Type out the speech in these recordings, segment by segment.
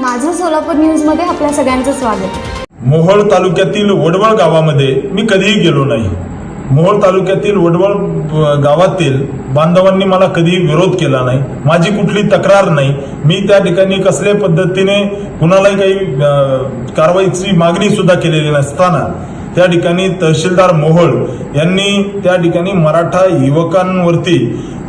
माझं सोलापूर न्यूजमध्ये आपल्या सगळ्यांचं स्वागत. मोहोळ तालुक्यातील वडवळ गावामध्ये मी कधीही गेलो नाही. मोहोळ तालुक्यातील वडवळ गावातील बांधवांनी मला कधीही विरोध केला नाही. माझी कुठली तक्रार नाही. मी त्या ठिकाणी कसल्या पद्धतीने कुणालाही काही कारवाईची मागणी सुद्धा केलेली नसताना त्या ठिकाणी तहसीलदार मोहोळ यांनी त्या ठिकाणी मराठा युवकांवरती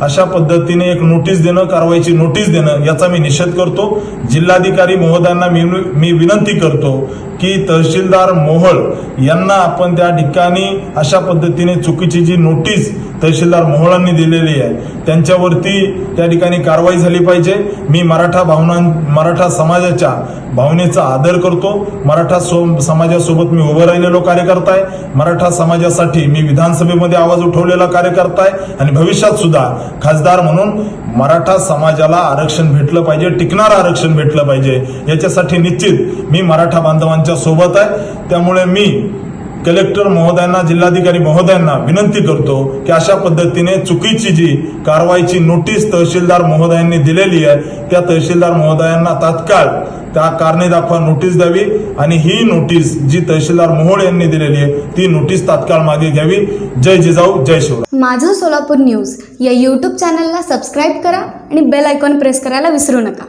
अशा पद्धतीने एक नोटीस देणं कारवाईची नोटीस देणं याचा मी निषेध करतो. जिल्हाधिकारी महोदयांना मी मी विनंती करतो की तहसीलदार मोहळ यांना आपण त्या ठिकाणी अशा पद्धतीने चुकीची जी नोटीस तहसीलदार मोहोळांनी दिलेली आहे त्यांच्यावरती त्या ठिकाणी कारवाई झाली पाहिजे. मी मराठा भावना मराठा समाजाच्या भावनेचा आदर करतो. मराठा सो समाजासोबत मी उभं राहिलेलो कार्यकर्ता आहे. मराठा समाजासाठी मी विधानसभेमध्ये आवाज उठवलेला कार्यकर्ता आहे आणि भविष्यात सुद्धा खासदार म्हणून मराठा समाजाला आरक्षण भेटलं पाहिजे टिकणारं आरक्षण भेटलं पाहिजे. याच्यासाठी निश्चित मी मराठा बांधवांच्या सोबत आहे. त्यामुळे मी कलेक्टर महोदयांना जिल्हाधिकारी महोदयांना विनंती करतो की अशा पद्धतीने चुकीची जी कारवाईची नोटीस तहसीलदार महोदयांनी दिलेली आहे त्या तहसीलदार महोदयांना तात्काळ त्या कारणे दाखवा नोटीस द्यावी आणि ही नोटीस जी तहसीलदार मोहोळ यांनी दिलेली आहे ती नोटीस तात्काळ मागे घ्यावी. जय जिजाऊ जय शिवराय. माझं सोलापूर न्यूज या यूट्यूब चॅनलला सबस्क्राईब करा आणि बेल आयकॉन प्रेस करायला विसरू नका.